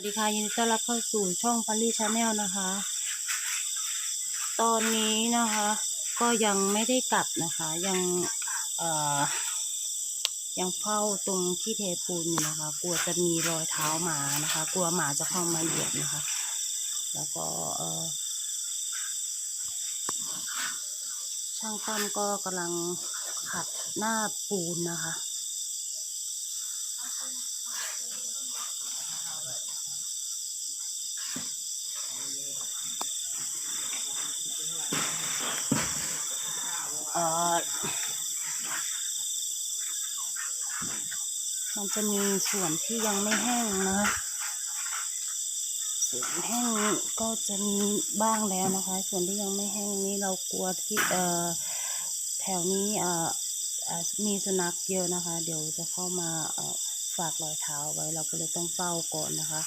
วัสดีค่ะยินดีต้อนรับเข้าสู่ช่องพัลลี่ชาแนลนะคะ ตอนนี้นะคะ ก็ยังไม่ได้กลับนะคะ ยังเอ่อยังเฝ้าตรงที่เทปูนอยู่นะคะ กลัวจะมีรอยเท้าหมานะคะ กลัวหมาจะเข้ามาเหยียบนะคะ แล้วก็เอ่อช่างตั้มก็กำลังขัดหน้าปูนนะคะ มันจะมีส่วนที่ยังไม่แห้งนะ ส่วนแห้งก็จะมีบ้างแล้วนะคะ ส่วนที่ยังไม่แห้งนี้เรากลัวที่เอ่อแถวนี้เอ่อมีสุนัขเยอะนะคะ เดี๋ยวจะเข้ามาฝากรอยเท้าไว้เราก็เลยต้องเฝ้าก่อนนะคะ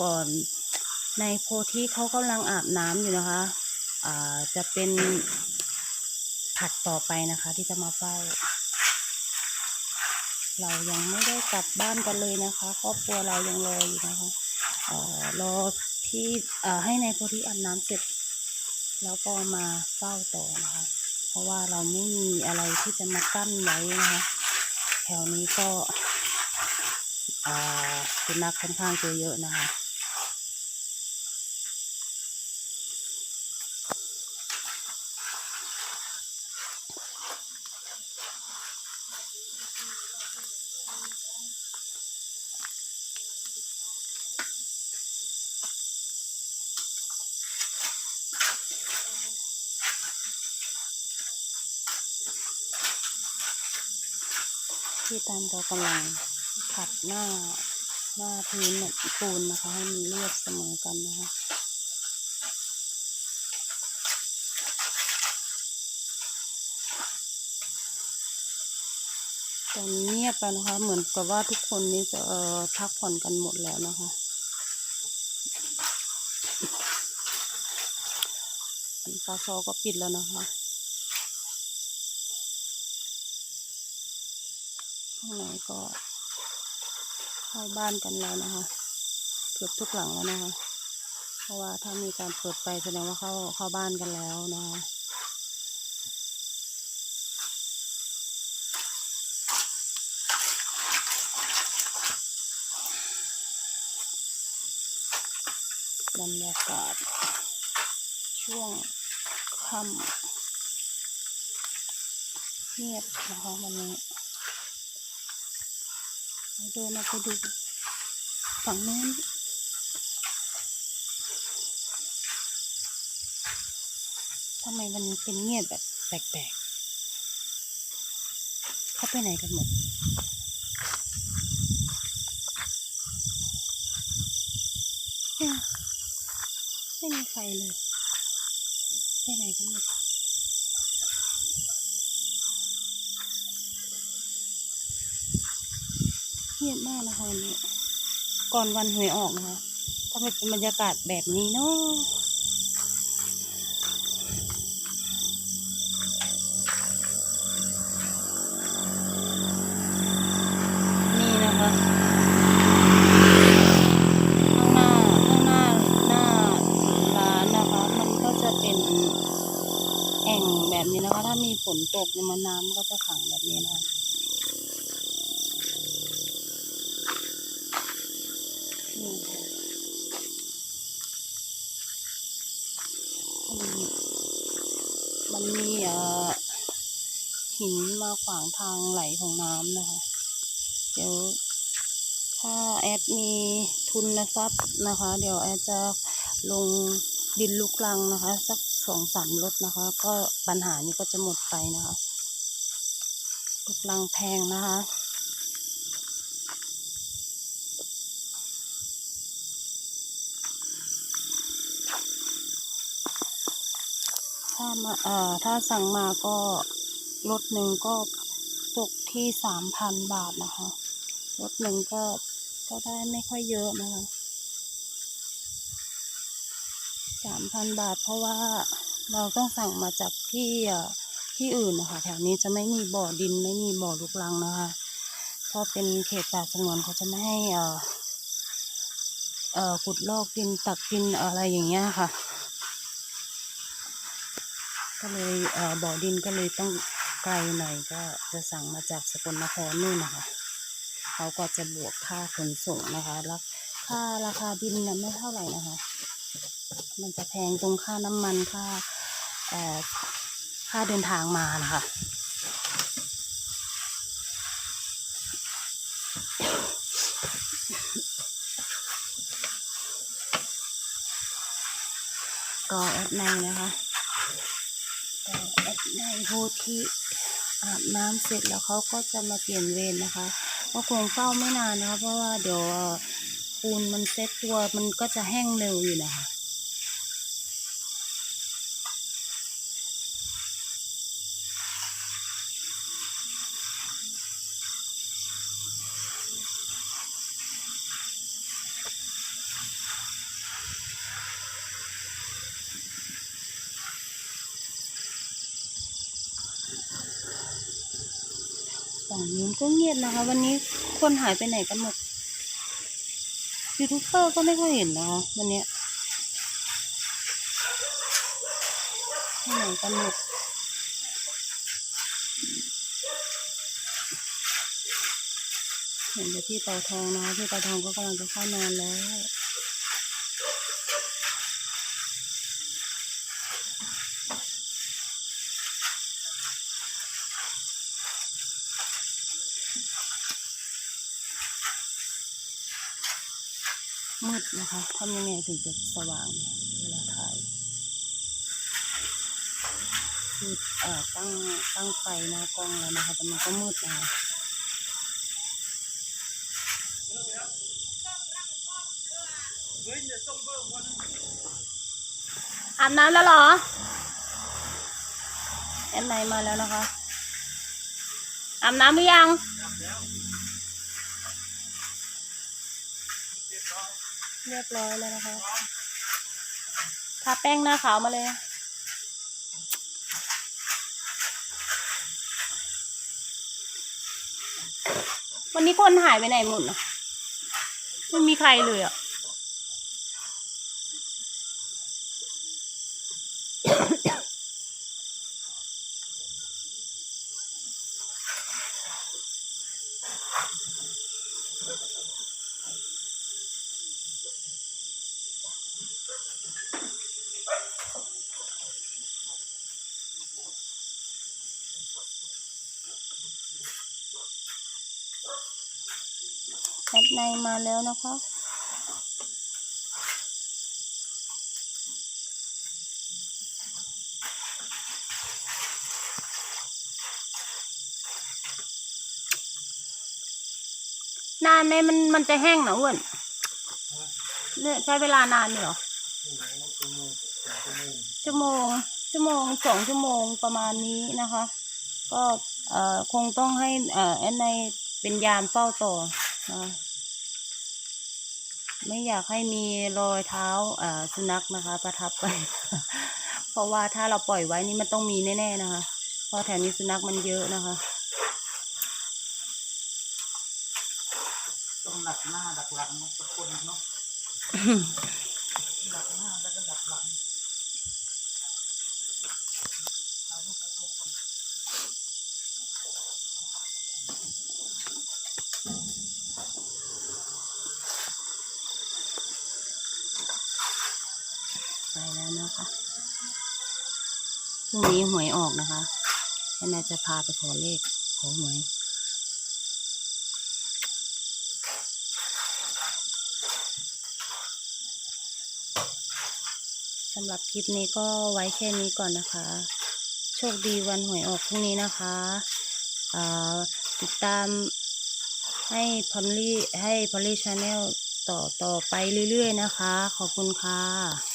ก่อนในโพธิเขากำลังอาบน้ำอยู่นะคะจะเป็น ผัดต่อไปนะคะ ที่จะมาเฝ้า เรายังไม่ได้กลับบ้านกันเลยนะคะ ครอบครัวเรายังรออยู่นะคะเอ่อรอที่เอ่อให้ในายโพธิอาบน้ำเสร็จ แล้วก็มาเฝ้าต่อนะคะ เพราะว่าเราไม่มีอะไรที่จะมากั้นไว้นะคะ แถวนี้ก็อ่าสุนัขค่อนข้างจะเยอะนะคะ ที่ตามเรากำลังขัดหน้าหน้าพื้นเนี่ยปูนนะคะ ให้มันเรียบเสมอกันนะคะตอนนี้เงียบไปนะคะ เหมือนกับว่าทุกคนนี่จะพักผ่อนกันหมดแล้วนะคะ ปาซอก็ปิดแล้วนะคะข้างในก็เข้าบ้านกันแล้วนะคะเกือบทุกหลังแล้วนะคะ เพราะว่าถ้ามีการเปิดไฟแสดงว่าเข้าเข้าบ้านกันแล้วนะคะบรรยากาศช่วง ค่ำเงียบนะคะวันนี้เดินมาไปดูฝั่งนู้นทำไมมันเป็นเงียบแบบแปลกๆ เขาไปไหนกันหมดไม่มีใครเลย ไปไหนกันหมดเงียบมากนะคะวันนี้ ก่อนวันหวยออกนะคะทำไมเป็นบรรยากาศแบบนี้เนาะนี่นะคะ ข้างหน้าข้างหน้าหน้าร้านนะคะ มันก็จะเป็นแอ่งแบบนี้นะคะ ถ้ามีฝน ตกเนี่ยมันน้ำก็จะขังแบบนี้นะคะนี่ค่ะมันมันมีเอ่อหินมาขวางทางไหลของน้ำนะคะ เดี๋ยวถ้าแอดมีทุนทรัพย์นะคะ เดี๋ยวแอดจะลงดินลูกลังนะคะ สัก สองสามรถนะคะ ก็ปัญหานี้ก็จะหมดไปนะคะลูกลังแพงนะคะถ้ามาเอ่อถ้าสั่งมาก็รถหนึ่งก็ตกที่สามพันบาทนะคะรถหนึ่งก็ก็ได้ไม่ค่อยเยอะนะคะ สามพันบาท เพราะว่าเราต้องสั่งมาจากที่ที่อื่นนะคะ แถวนี้จะไม่มีบ่อดินไม่มีบ่อลูกรังนะคะเพราะเป็นเขตป่าสงวนเขาจะไม่ให้อ่อเอ่อขุดลอกดินตักดินอะไรอย่างเงี้ยค่ะ ก็เลยเอ่อบ่อดินก็เลยต้องไกลหน่อยก็จะสั่งมาจากสกลนครนู่นนะคะเขาก็จะบวกค่าขนส่งนะคะแล้วค่าราคาดินน่ะไม่เท่าไหร่นะคะ มันจะแพงตรงค่าน้ำมันค่าค่าเดินทางมานะคะก็แอดในนะคะก็แอดในผู้ที่อาบน้ำเสร็จแล้วเขาก็จะมาเปลี่ยนเวรนะคะ ก็คงเฝ้าไม่นานนะคะ เพราะว่าเดี๋ยวปูนมันเซ็ตตัวมันก็จะแห้งเร็วอยู่นะคะ ฝั่งนู้นก็เงียบนะคะ วันนี้คนหายไปไหนกันหมดยูทูบเบอร์ก็ไม่ค่อยเห็นนะคะวันนี้ยไปไหนกันหมดเห็นแต่พี่เต่าทองนะคะพี่เต่าทองก็กำลังจะเข้านอนแล้ว มืดนะคะทำยังไงถึงจะสว่างเนี่ยเวลาถ่ายคือเอ่อตั้งตั้งไฟหน้ากล้องแล้วนะคะ แต่มันก็มืดนะคะอาบน้ำแล้วเหรอแอนไนมาแล้วนะคะอาบน้ำหรือยัง เรียบร้อยแล้วนะคะทาแป้งหน้าขาวมาเลย วันนี้คนหายไปไหนหมดเนาะไม่มีใครเลยอะ ในมาแล้วนะคะ นานไหมมันมันจะแห้งเหรออ้วนเนี่ยใช้เวลานานเหรอชั่วโมงชั่วโมงสองชั่วโมงประมาณนี้นะคะ ก็เอ่อคงต้องให้เอ่อแอนในเป็นยามเฝ้าต่อนะ ไม่อยากให้มีรอยเท้าเอ่อสุนัขนะคะ ประทับไป เพราะว่าถ้าเราปล่อยไว้นี่มันต้องมีแน่ๆนะคะ เพราะแถวนี้สุนัขมันเยอะนะคะต้องดักหน้าดักหลังทุกคนเนาะดักหน้าแล้วก็ดักหลัง ไปแล้วนะคะพรุ่งนี้หวยออกนะคะแม่นจะพาไปขอเลขขอหวยสำหรับคลิปนี้ก็ไว้แค่นี้ก่อนนะคะ โชคดีวันหวยออกพรุ่งนี้นะคะติดตามให้พอลลี่ให้พอลลี่ชาแนลต่อต่อไปเรื่อยๆนะคะ ขอบคุณค่ะ